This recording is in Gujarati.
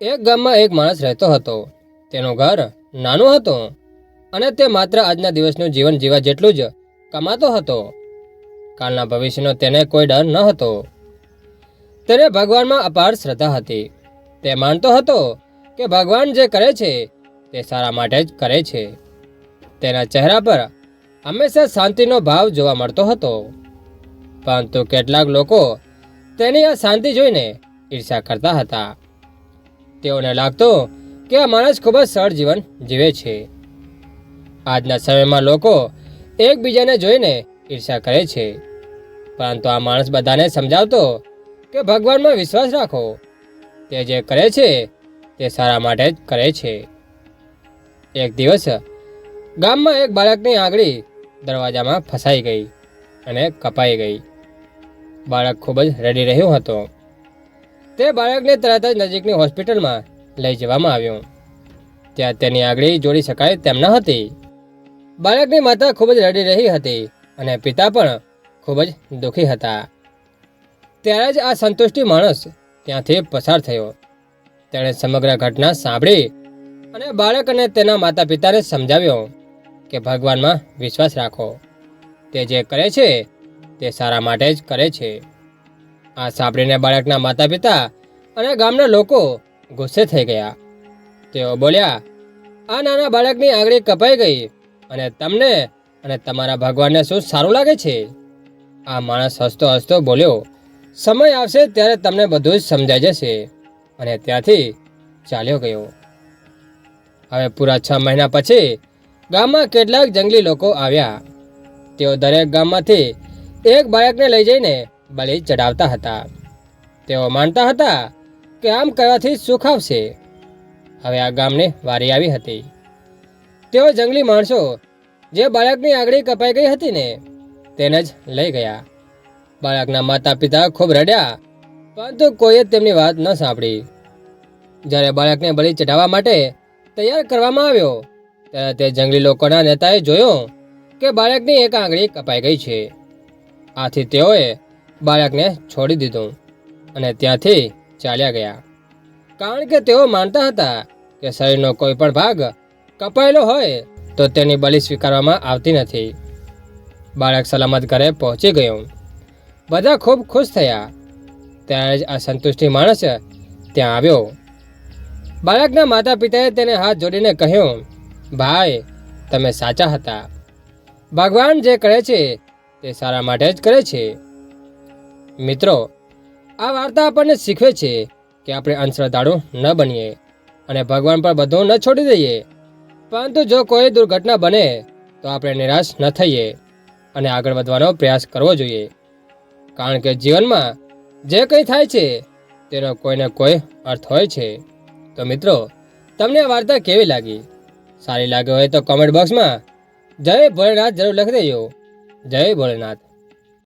એક ગામમાં એક માણસ રહેતો હતો. તેનું ઘર નાનું હતું અને તે માત્ર આજના દિવસનું જીવન જીવા જેટલું જ કમાતો હતો. કાલના ભવિષ્યનો તેને કોઈ ડર ન હતો. તેને ભગવાનમાં અપાર શ્રદ્ધા હતી. તે માનતો હતો કે ભગવાન જે કરે છે તે સારા માટે જ કરે છે. તેના ચહેરા પર હંમેશા શાંતિનો ભાવ જોવા મળતો હતો. પરંતુ કેટલાક લોકો તેની આ શાંતિ જોઈને ઈર્ષા કરતા હતા. તેઓને લાગતું કે આ માણસ ખૂબ જ સરળ જીવન જીવે છે. આજના સમયમાં લોકો એકબીજાને જોઈને ઈર્ષા કરે છે. પરંતુ આ માણસ બધાને સમજાવતો કે ભગવાનમાં વિશ્વાસ રાખો. તે જે કરે છે, તે સારા માટે જ કરે છે. એક દિવસ ગામમાં એક બાળકની આંગળી દરવાજામાં ફસાઈ ગઈ અને કપાઈ ગઈ. બાળક ખૂબ જ રડી રહ્યું હતું. તે બાળકને તરત જ નજીકની હોસ્પિટલમાં લઈ જવામાં આવ્યું. ત્યાં તેની આંગળી જોડી શકાય તેમ ન હતી. બાળકની માતા ખૂબ જ રડી રહી હતી અને પિતા પણ ખૂબ જ દુઃખી હતા. ત્યારે જ આ સંતુષ્ટિ માણસ ત્યાંથી પસાર થયો. તેણે સમગ્ર ઘટના સાંભળી અને બાળક અને તેના માતા પિતાને સમજાવ્યો કે ભગવાનમાં વિશ્વાસ રાખો. તે જે કરે છે, તે સારા માટે જ કરે છે. આ સાંભળીને બાળકના માતા પિતા અને ગામના લોકો ગુસ્સે થઈ ગયા. તેઓ બોલ્યા, આ નાના બાળકની આંગળી કપાઈ ગઈ અને તમને અને તમારા ભગવાનને શું સારું લાગે છે? આ માણસ હસતો હસતો બોલ્યો, સમય આવશે ત્યારે તમને બધું જ સમજાઈ જશે. અને ત્યાંથી ચાલ્યો ગયો. હવે પૂરા છ મહિના પછી ગામમાં કેટલાક જંગલી લોકો આવ્યા. તેઓ દરેક ગામમાંથી એક બાળકને લઈ જઈને બલિ ચડાવતા હતા. તેઓ માનતા હતા કે આમ કરવાથી સુખ આવશે. હવે આ ગામની વારી આવી હતી. તેઓ જંગલી માણસો, જે બાળકની આંગળી કપાઈ ગઈ હતી ને, તેને જ લઈ ગયા. બાળકના માતા પિતા ખૂબ રડ્યા, પરંતુ કોઈએ તેમની વાત ન સાંભળી. જ્યારે બાળકને બળી ચઢાવવા માટે તૈયાર કરવામાં આવ્યો, ત્યારે તે જંગલી લોકોના નેતાએ જોયું કે બાળકની એક આંગળી કપાઈ ગઈ છે. આથી તેઓએ બાળકને છોડી દીધું અને ત્યાંથી ચાલ્યા ગયા. કારણ કે તેઓ માનતા હતા કે શરીરનો કોઈ પણ ભાગ કપાયેલો હોય તો તેની બલિ સ્વીકારવામાં આવતી નથી. બાળક સલામત ઘરે પહોંચી ગયું. બધા ખૂબ ખુશ થયા. ત્યારે જ આ સંતુષ્ટિ માણસ ત્યાં આવ્યો. બાળકના માતા પિતાએ તેને હાથ જોડીને કહ્યું, ભાઈ, તમે સાચા હતા. ભગવાન જે કરે છે તે સારા માટે જ કરે છે. મિત્રો, આ વાર્તા આપણને શીખવે છે કે આપણે અંધશ્રદ્ધાળુ ન બનીએ અને ભગવાન પર બધું ન છોડી દઈએ. પરંતુ જો કોઈ દુર્ઘટના બને, તો આપણે નિરાશ ન થઈએ અને આગળ વધવાનો પ્રયાસ કરવો જોઈએ. કારણ કે જીવનમાં જે કંઈ થાય છે, તેનો કોઈને કોઈ અર્થ હોય છે. તો મિત્રો, તમને આ વાર્તા કેવી લાગી? સારી લાગી હોય તો કોમેન્ટ બોક્સમાં જય ભોલેનાથ જરૂર લખી દેજો. જય ભોલેનાથ.